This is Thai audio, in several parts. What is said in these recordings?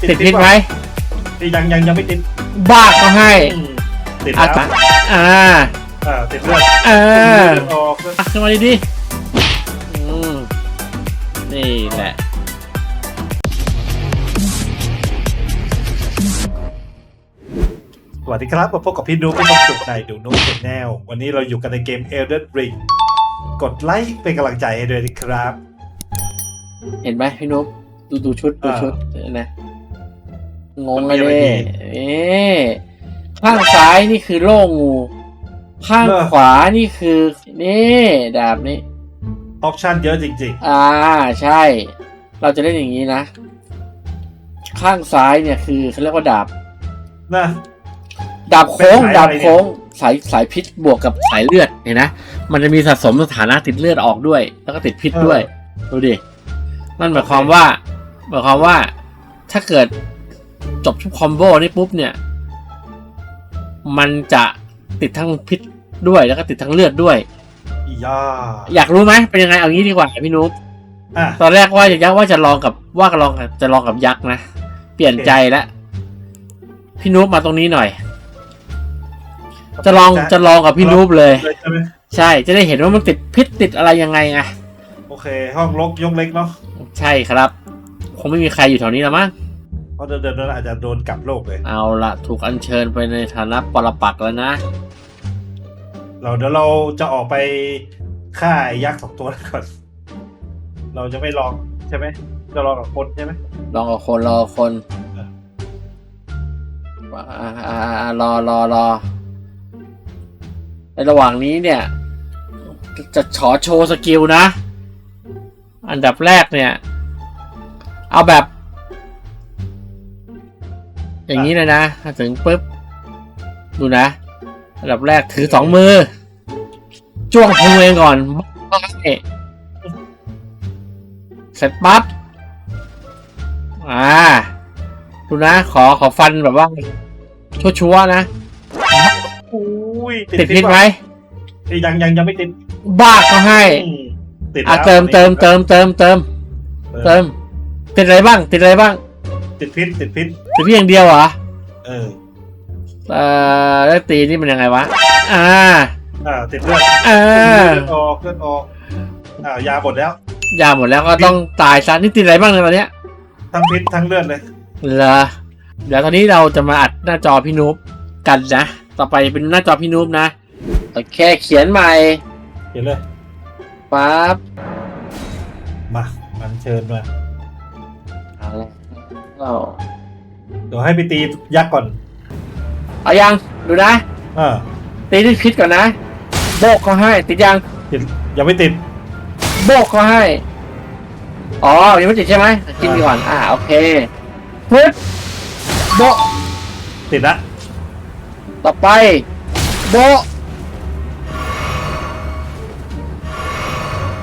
ติดพิษไหมติดยังยังยังไม่ติดบ้าก็ให้อืมติดอะแล้วอ่าอ่าติดเลือดอ่าเลือดออกอะขึ้นมาดีๆอืมนี่แหละสวัสดีครับมาพบกับพี่นุ๊กเป็นจุดในดูนุ๊กเด็กแนว วันนี้เราอยู่กันในเกม Elden Ring กดไลค์เป็นกำลังใจให้ด้วยนะครับ เห็นไหมพี่นุ๊กดูดูชุดดูอ่าชุดเห็นไหม งงมันเลมีอะไรยดีเอ๊ะข้างซ้ายนี่คือโล่งู ข้างเหรอขวานี่คือนี่ดาบนี้ออปชั่นเยอะจริงอ่าใช่ เราจะเล่นอย่างนี้นะ ข้างซ้ายเนี่ยคือเขาเรียกว่าดาบๆนะดาบโค้งเป็นสายดาบอะไรเนี่ยโค้ง สายสายพิษบวกกับสายเลือดเห็นนะ มันจะมีสะสมสถานะติดเลือดออกด้วย แล้วก็ติดพิษด้วย ดูดิ นั่นหมายความว่า หมายความว่า ถ้าเกิด จบทุกคอมโบนี่ปุ๊บเนี่ย มันจะติดทั้งพิษด้วยแล้วก็ติดทั้งเลือดด้วยอีย่าอยากรู้ไหมเป็นยังไงเอางี้ดีกว่าพี่นุ๊กอะ ตอนแรกว่าจะยักษ์ว่าจะลองกับว่าจะลองกับจะลองกับยักษ์นะ เปลี่ยนใจแล้วพี่นุ๊กมาตรงนี้หน่อย จะลองจะลองกับพี่นุ๊กเลย เลยใช่ไหมใช่ จะได้เห็นว่ามันติดพิษติดอะไรยังไงอะโอเค ห้องลกยกเล็กเนาะ ใช่ครับ คงไม่มีใครอยู่แถวนี้แล้วมั้ง เพราะเดินเดินๆอาจจะโดนกลับโลกเลย เอาละถูกอัญเชิญไปในฐานะปรปักษ์แล้วนะ เราเดี๋ยวเราจะออกไปฆ่าไอ้ยักษ์สองตัวนั้นก่อน เราจะไม่ลองใช่ไหม จะลองกับคนใช่ไหมลองกับคนรอคนเอออ่าอ่าอ่าอ่ารอรอรอในระหว่างนี้เนี่ย จะขอโชว์สกิลนะ อันดับแรกเนี่ย เอาแบบ อย่างนี้เลยนะถ้าถึงปุ๊บ ดูนะอันดับแรกถือสองมือ จ้วงพุงเองก่อนเสร็จปั๊บอ่า ดูนะ ขอขอฟันแบบว่า ชัวร์ๆนะ อุ้ยติดพิษไหมติดยังยังยังไม่ติด บ้าก็ให้อืมติดอะแล้วเติมเติมเติมเติมเติมเติเติมมติดอะไรบ้าง ติดอะไรบ้าง ติดพิษติดพิษ ติดเพียางเดียวเหรอเออเอ่อแล้วตีนี่มันยังไงวะ อ่า อ่าติดเลือดอ่า เลือดออกเลือดออกอ่ายาหมดแล้ว ยาหมดแล้วก็ต้องตายซะนี่ติดอะไรบ้างในยตอนเนี้ยทั้งพิษทั้งเลือดเลยเหรอเดี๋ยวตอนนี้เราจะมาอัดหน้าจอพี่นุ๊บกันนะ ต่อไปเป็นหน้าจอพี่นุ๊บนะโอเคเขียนใหม่เห็นเลยปั๊บมามันเชิญมาเอาละเอา เดี๋ยวให้ไปตียักษ์ก่อน เอายังดูนะอ่าตีด้วยพิษก่อนนะ โบกเขาให้ ติดยัง ติดยังไม่ติด โบกเขาให้ อ๋อยังไม่ติดใช่ไหมกินก่อนอ่าโอเคปึ๊บโบะติดละต่อไป โบะ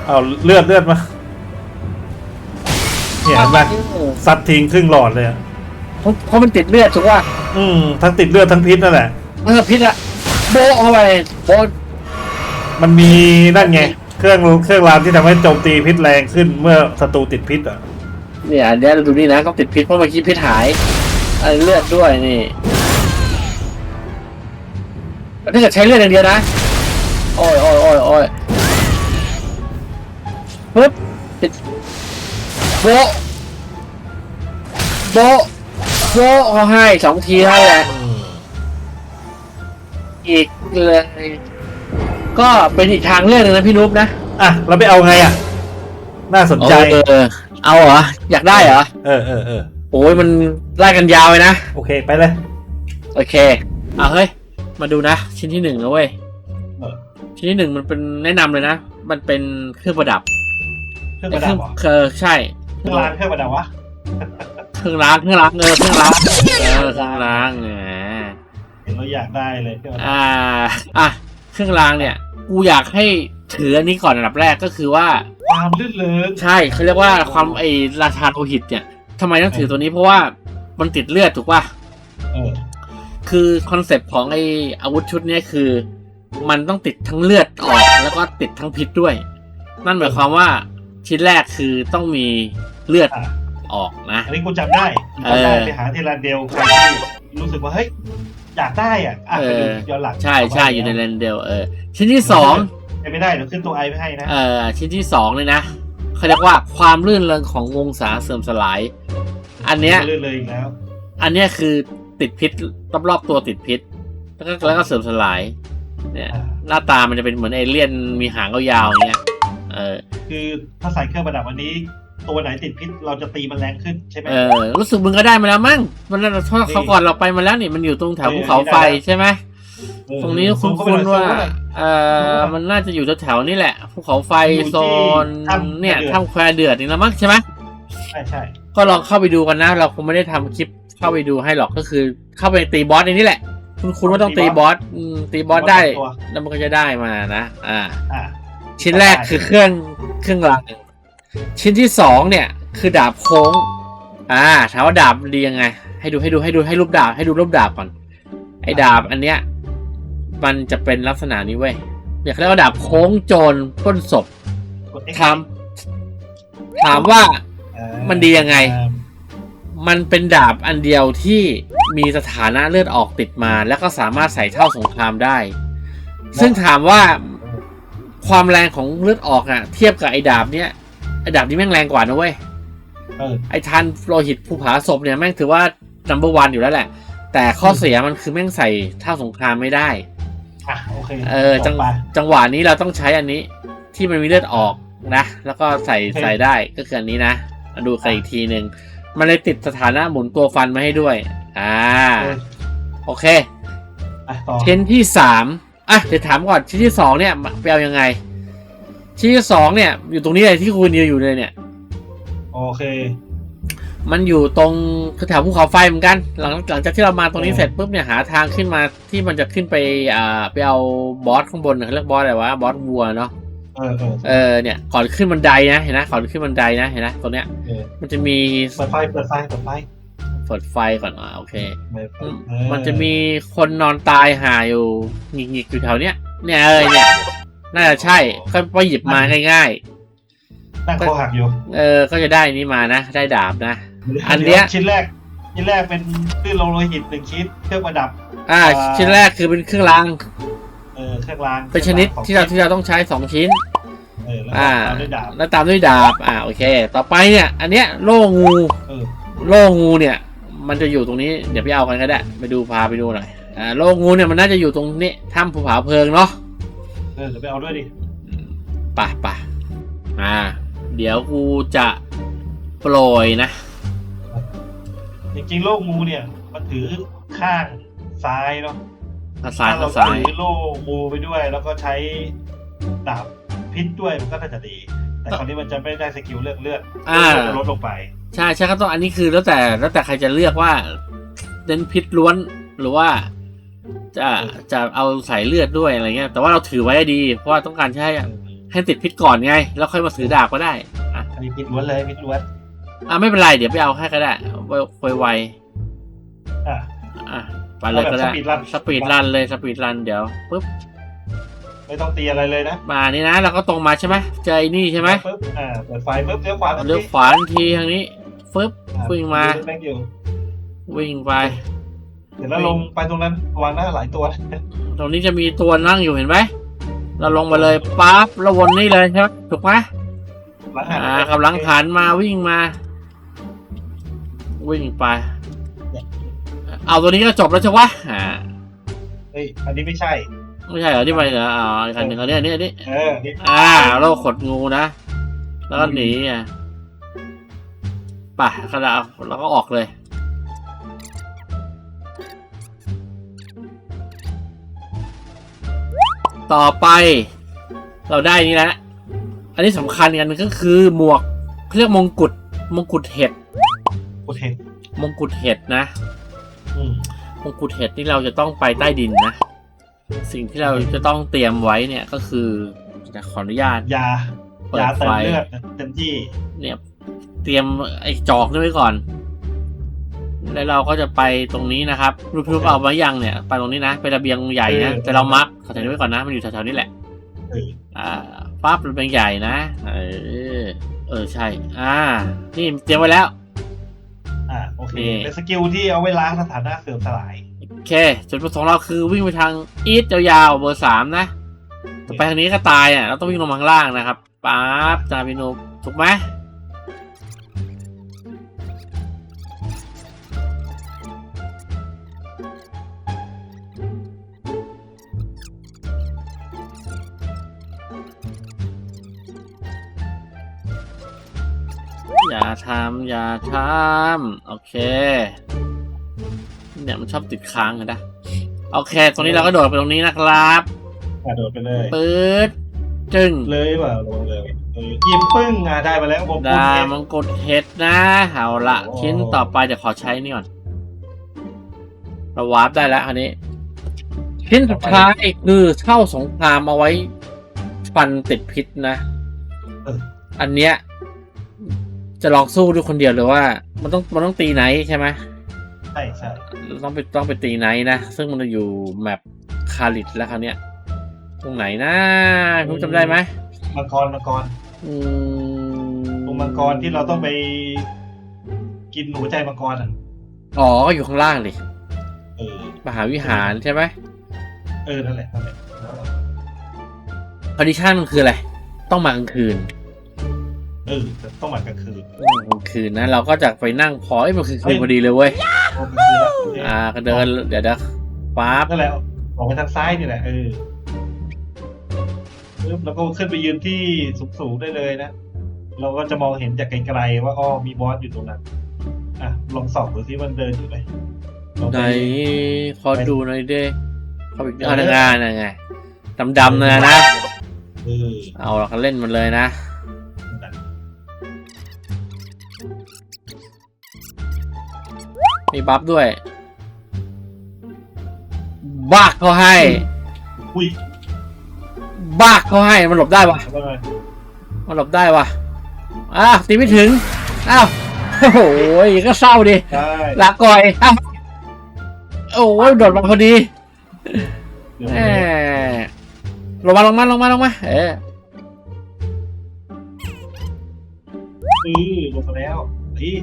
เอาเลือดเลือดมาเนี่ยเห็นไหมซัดทิ้งครึ่งหลอดเลยอะ เพราะเพราะมันติดเลือดถูกป่ะอืมทั้งติดเลือดทั้งพิษนั่นแหละเออพิษอะโบะเข้าไปโบะมันมีนั่นไง เครื่องเครื่องรามที่ทำให้โจมตีพิษแรงขึ้นเมื่อศัตรูติดพิษอะเนี่ยอันเนี้ยเราดูนี่นะต้องติดพิษเพราะเมื่อกี้พิษหายอันเลือดด้วยนี่แล้วถ้าเกิดใช้เลือดอย่างเดียวนะโอ้ยโอ้ยโอ้ยโอ้ยปึ๊บติดโบะโบะ โบะเขาให้สองทีเท่านั้นแหละอีกเลย ก็เป็นอีกทางเลือกหนึงนะพี่นุ๊กนะอะเราไปเอาไงอะ น่าสนใจเออ เอาเหรอ อยากได้เหรอ เออเออเออโอ้ยมันไล่กันยาวเลยนะ โอเคไปเลย โอเคเอาเฮ้ย มาดูนะ ชิ้นที่หนึ่งนะเว้ย เออ ชิ้นที่หนึ่งมันเป็นแนะนำเลยนะ มันเป็นเครื่องประดับเครื่องประดับเหรอเครื่องใช่ เครื่องรางเครื่องประดับวะ เครื่องล้างเครื่องล้างเออเครื่องล้างเออเครื่องล้างแหมเห็นเราอยากได้เลยเครื่องประดับอ่าอะเครื่องรางเนี่ยกูอยากให้ถืออันนี้ก่อนอันดับแรกก็คือว่าความลื่นเลิงใช่เขาเรียกว่าความไอราชาโลหิตเนี่ยทำไมต้องถือตัวนี้เพราะว่ามันติดเลือดถูกป่ะเออคือคอนเซปต์ของไออาวุธชุดเนี้ยคือ มันต้องติดทั้งเลือดออกแล้วก็ติดทั้งพิษด้วย นั่นหมายความว่าชิ้นแรกคือต้องมีเลือด อะอออกนะ อันนี้กูจำได้จำได้เออไปหาที่ร้านเดียวใครที่รู้สึกว่าเฮ้ยอยากได้อะอะไปดูเออย้อนหลังใช่ใช่อยู่ในเลนเดลเออชิ้นที่สองไม่ไม่ได้เดี๋ยวขึ้นตัวไอไปให้นะเอ่อชิ้นที่สองเลยนะเขาเรียกว่าความลื่นเริงของวงศาเสื่อมสลาย อันเนี้ยเรื่อยๆอีกแล้ว อันเนี้ยคือติดพิษรอบๆตัวติดพิษ แล้วก็แล้วก็เสื่อมสลาย เนี่ยอ่าหน้าตามันจะเป็นเหมือนเอเลี่ยนมีหางยาวๆอย่างเงี้ยเออคือถ้าใส่เครื่องประดับวันนี้ ตัวไหนติดพิษเราจะตีมันแรงขึ้นใช่ไหม เออรู้สึกมึงก็ได้มาแล้วมั้งมันน่าจะเพราะเขาก่อนเราไปมาแล้วนี่มันอยู่ตรงแถวภูเขาไฟใช่ไหมเออตรงนี้คุ้ซูมเข้าไปนหน่อยๆว่าซูมเข้าไปหน่อยเออมันน่าจะอยู่แถวๆนี่แหละภูเขาไฟอยู่ที่โซนถ้ำเนี่ยเดือดถ้ำแควเดือดนี่แล้วมั้งใช่ไหมใช่ใช่ก็ลองเข้าไปดูกันนะ เราคงไม่ได้ทำคลิปเข้าไปดูให้หรอกก็คือ เข้าไปตีบอสในนี้แหละ คุณคุณว่าต้องตีบอสอืมตีบอสได้ตัวแล้วมันก็จะได้มานะอ่าอ่า ชิ้นแรกคือเครื่องเครื่องราง ชิ้นที่สองเนี่ยคือดาบโค้ง อ่าถามว่าดาบดียังไง ให้ดูให้ดูให้ดูให้รูปดาบให้ดูรูปดาบก่อน ไอ้ดาบอันเนี้ยมันจะเป็นลักษณะนี้เว้ยเดี๋ยวเขาเรียกว่าดาบโค้งโจรปล้นศพกด X ถามถามว่าเออมันดียังไงเออมันเป็นดาบอันเดียวที่มีสถานะเลือดออกติดมา แล้วก็สามารถใส่เท่าสงครามได้ ซึ่งถามว่าความแรงของเลือดออกอะเทียบกับไอ้ดาบเนี้ย ไอ้ดาบนี้แม่งแรงกว่านะเว้ยเออ ไอ้ทันโลหิตภูผาศพเนี่ยแม่งถือว่า number one อยู่แล้วแหละ แต่ข้อเสียมันคือแม่งใส่เท่าสงครามไม่ได้ อะโอเคเออจังต่ไปจังหวะนี้เราต้องใช้อันนี้ที่มันมีเลือดออกนะ แล้วก็ใส่โอเคใส่ได้ก็คืออันนี้นะมาดูกันอีกทีหนึ่งมันเลยติดสถานะหมุนตัวฟันมาให้ด้วย อ่าเออโอเค อะต่อชิ้นที่สามอะเดี๋ยวถามก่อนชิ้นที่สองเนี่ยไปเอายังไงชิ้น ที่สองเนี่ย อยู่ตรงนี้เลยที่คุณยืนอยู่เลยเนี่ย โอเค มันอยู่ตรงแถวภูเขาไฟเหมือนกัน หลังหลังจากที่เรามาตรงนี้เออเสร็จปุ๊บเนี่ยหาทางขึ้นมาที่มันจะขึ้นไปอ่าไปเอาบอสข้างบนน่ะเขาเรียกบอสอะไรวะบอสวัวเนาะเออเออเออเนี่ยก่อนขึ้นบันไดนะเห็นนะก่อนขึ้นบันไดนะเห็นนะตรงเนี้ย เออมันจะมีเปิดไฟเปิดไฟเปิดไฟเปิดไฟก่อนอ่าโอเค เปิดไฟอืมเออมันจะมีคนนอนตายหาอยู่หงิกๆอยู่แถวเนี้ยเนี่ยเออเนี่ย น่าจะใช่ก็ไปหยิบมาง่ายนั่งคอหักอยู่ๆเออ ก็จะได้นี้มานะ ได้ดาบนะ อันเนี้ยชิ้นแรก ชิ้นแรกเป็นตื้นลงโลหิตหนึ่งชิ้นเครื่องประดับอ่าอ่า ชิ้นแรกคือเป็นเครื่องราง เออ เครื่องราง เป็นชนิดที่เราที่เราต้องใช้สองชิ้นเออแล้วอ่าก็ตามด้วยดาบแล้วตามด้วยดาบ อ่า โอเค ต่อไปเนี่ย อันเนี้ยโล่งูเออโล่งูเนี่ย มันจะอยู่ตรงนี้ เดี๋ยวไปเอากันก็ได้ ไปดูพาไปดูหน่อย อ่า โล่งูเนี่ยมันน่าจะอยู่ตรงนี้ ถ้ำภูผาเพลิงเนาะ เออเดี๋ยวไปเอาด้วยดิไป่ะป่ะอ่า เดี๋ยวกูจะโปรยนะ จริงๆโล่งูเนี่ย มันถือข้างซ้ายเนาะข้างซ้ายถ้าเราข้างซ้าย ถือโล่งูไปด้วย แล้วก็ใช้ดาบพิษด้วยมันก็น่าจะดี แต่คราวนี้มันจะไม่ได้สกิลเลือดเลือดอ่า เลือดจะลดลงไป ใช่ใช่ครับต้องอันนี้คือแล้วแต่แล้วแต่ใครจะเลือกว่าเน้นพิษล้วนหรือว่า จะจะเอาใส่เลือดด้วยอะไรเงี้ย แต่ว่าเราถือไว้ให้ดี เพราะว่าต้องการใช้ให้ติดพิษก่อนไง แล้วค่อยมาถือดาบก็ได้ อะอันนี้พิษล้วนเลยพิษล้วนอะไม่เป็นไรเดี๋ยวไปเอาให้ก็ได้ไวไวอะๆอะไปเลยก็ได้เอาแบบสปีดรันเลยสปีดรันเดี๋ยวปุ๊บไม่ต้องตีอะไรเลยนะ มานี่นะเราก็ตรงมาใช่ไหมเจอไอ้นี่ใช่ไหมปึ๊บอ่าเปิดไฟปึ๊บเลี้ยวขวาเลี้ยวขวาทันทีทางนี้ฟึบอะวิ่งมาแม่งอยู่วิ่งไป เดี๋ยวเราลงไปตรงนั้นวางหน้าหลายตัวตรงนี้จะมีตัวนั่งอยู่เห็นไหมเราลงไปเลยปั๊บแล้ววนนี่เลยใช่ไหมถูกไหมหลังหันอ่ากำลังหันมาวิ่งมา วิ่งไป เอาตัวนี้ก็จบแล้วใช่ไหมอ่าเฮ้ยอันนี้ไม่ใช่ ไม่ใช่เหรอที่ไปเหรออ๋ออีกคันหนึ่งอันนี้อันนี้อันนี้เออนี่อ่าโลกขดงูนะแล้วก็หนีอะไป่ะก็แล้วแล้วก็ออกเลย ต่อไป เราได้นี่แล้วอันนี้สำคัญอีกอันหนึงก็คือหมวกเขาเรียกมงกุฎมงกุฎเห็ดกูเห็นมงกุฎเห็ดนะอืมมงกุฎเห็ดนี่เราจะต้องไปใต้ดินนะ สิ่งที่เราจะต้องเตรียมไว้เนี่ยก็คือจะขออนุญาตยาเปิดยาเติไฟมเลือดเต็มที่เนี่ยเตรียมไอ้จอกนี่ไว้ก่อน แล้วเราก็จะไปตรงนี้นะครับรูปๆเอามายังเนี่ย ไปตรงนี้นะไประเบียงใหญ่นะเออแต่เรามาร์กแถวนี้ไว้ก่อนนะ มันอยู่แถวๆนี้แหละเอออ่าปั๊บระเบียงใหญ่นะ เออ เออใช่ อ่า นี่เตรียมไว้แล้วนี่เป็นสกิลที่เอาไว้ล้างสถานะเสื่อมสลาย โอเค จุดประสงค์เราคือวิ่งไปทางอีทยาวๆเบอร์สามนะต่อไปทางนี้ก็ตายอะ เราต้องวิ่งลงมาข้างล่างนะครับป๊าบจาพินุถูกไหม อย่าทำอย่าทำโอเคเนี่ยมันชอบติดค้างอะนะโอเค ตรงนี้เราก็โดดไปตรงนี้นะครับกระโดดไปเลยปื๊ดจึงเลยเปล่าลงเลยเออยิ้มปึ้งอะได้มาแล้วผมดามังกรเห็ดนะเอาละโอ้ชิ้นต่อไปเดี๋ยวขอใช้นี่ก่อนเราวาร์ปได้แล้วอันนี้ ชิ้นสุดท้ายคือเท่าสงครามเอาไว้ฟันติดพิษนะ อันเนี้ย จะลองสู้ด้วยคนเดียวหรือว่า มันต้องมันต้องตีไนท์ใช่ไหมใช่ใช่ต้องไปต้องไปตีไนท์นะซึ่งมันจะอยู่แมปคาริดแล้วคราวเนี้ยตรงไหนนะคุณจำได้ไหมมังกรมังกรอืมตรงมังกรที่เราต้องไปกินหัวใจมังกรอะอ๋อก็อยู่ข้างล่างดิเออมหาวิหารใช่ไหมเออนั่นแหละนั่นแหละคอนดิชันมันคืออะไร ต้องมากลางคืน เออแต่ต้องมากลางคืนกลางคืนนะเราก็จะไปนั่งพอเอ้ยมันคือคืนพอดีเลยเว้ยโอ้กลางคืนแล้วโอเคอ่าก็เดินเดี๋ยวเดี๋ยวป๊าบนั่นแหละออกไปทางซ้ายนี่แหละเออปึ๊บแล้วก็ขึ้นไปยืนที่สูงๆได้เลยนะ เราก็จะมองเห็นจากไกลๆว่าอ้อมีบอสอยู่ตรงนั้น อะลองส่องดูซิมันเดินอยู่ไหมลองไหไปนขอดูหน่อยเด้เข้าไปอ่านงานนะไงดำๆเลยนะเออเอาเราก็เล่นมันเลยนะ มีบัฟด้วยบากเขาให้ อุ้ยบากเขาให้ มันหลบได้ปะว่าไงมันหลบได้วะอ้าวตีไม่ถึง อ้าว โอ้โหก็เศร้าดิใช่ลาก่อย อ้าว โอ้ยโดดมาพอดีเดี๋ยวแหมลงมาลงมาลงมาลงมา เออเออลงมาแล้วนี่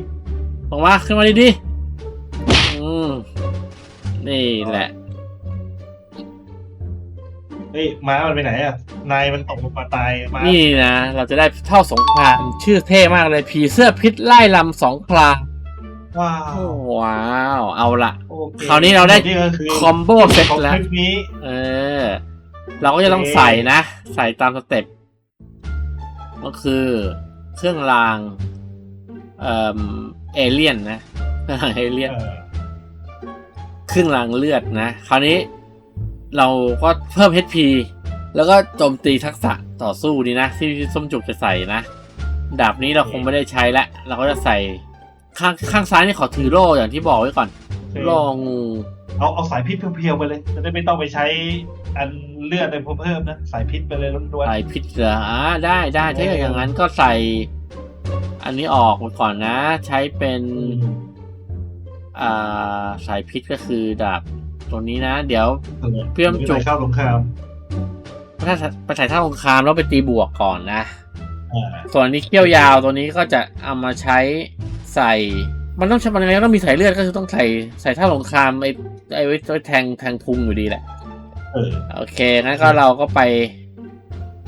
ลงมาขึ้นมาดีๆอื มนี่แหละ เฮ้ยม้ามันไปไหนอะ นายมันตกลงมาตายม้านี่นะ เราจะได้เท่าสงคราม ชื่อเท่มากเลยผีเสื้อพิษไล่ลำสองครามว้าโอ้วว้าว เอาละโอเคคราวนี้เราได้นี่ก็คือคอมโบเสร็จของแล้ว คลิปนี้ เออ เราก็จะต้องใส่นะ ใส่ตามสเต็ปก็คือเครื่องราง เอ่อเอเลียนนะเครื่องรางเอเลียน เออเครื่องรางเลือดนะ คราวนี้เราก็เพิ่ม HP แล้วก็โจมตีทักษะต่อสู้ดีนะ ที่ส้มจุกจะใส่นะ ดาบนี้เราคงไม่ได้ใช้ละ เราก็จะใส่ข้างข้างซ้ายนี่ขอถือโล่อย่างที่บอกไว้ก่อนโล่งูเอาเอาสายพิษเพียวๆไปเลยจะได้ไม่ต้องไปใช้อันเลือดอะไรเพิ่มนะ สายพิษไปเลยล้วนใส่พิษเหรออ่าได้ได้ถ้าอย่างนั้นก็ใส่ อันนี้ออกมาก่อนนะ ใช้เป็นๆอ่า สายพิษก็คือดาบตัวนี้นะ เดี๋ยวอืมเพิ่มจุกเข้าสงครามถ้าไปใส่ท่าสงครามแล้วไปตีบวกก่อนนะอ่าส่วนนี้เขี้ยวยาวตัวนี้ก็จะเอามาใช้ใส่ มันต้องใช้มันยังไงก็ต้องมีสายเลือดก็คือต้องใส่ใส่ท่าสงครามไอ้ไอ้ไว้ไว้แทงแทงพุงอยู่ดีแหละเออโอเคงั้นก็เราก็ไป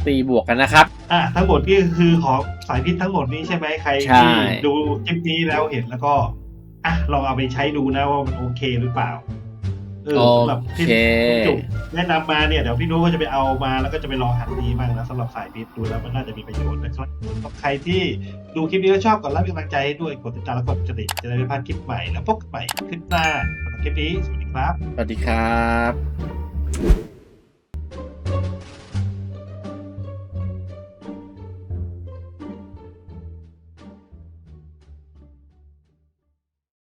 ตีบวกกันนะครับ อะทั้งหมดนี่คือของสายพิษทั้งหมดนี้ใช่ไหมใครใช่ที่ดูคลิปนี้แล้วเห็นแล้วก็ อะลองเอาไปใช้ดูนะว่ามันโอเคหรือเปล่าเออโอสำหรับที่เคจุกแนะนำมาเนี่ยเดี๋ยวพี่นุ้ก็จะไปเอามาแล้วก็จะไปลองหัดดีบ้างนะสำหรับสายพิษดูแล้วมันน่าจะมีประโยชน์นะครับสำหรับใครที่ดูคลิปนี้แล้วชอบกดไลค์เป็นกำลังใจให้ด้วยกดติดตามแล้วกดกระดิ่งจะได้ไม่พลาดคลิปใหม่แล้วพบกันใหม่คลิปหน้าสำหรับคลิปนี้สวัสดีครับ สวัสดีครับ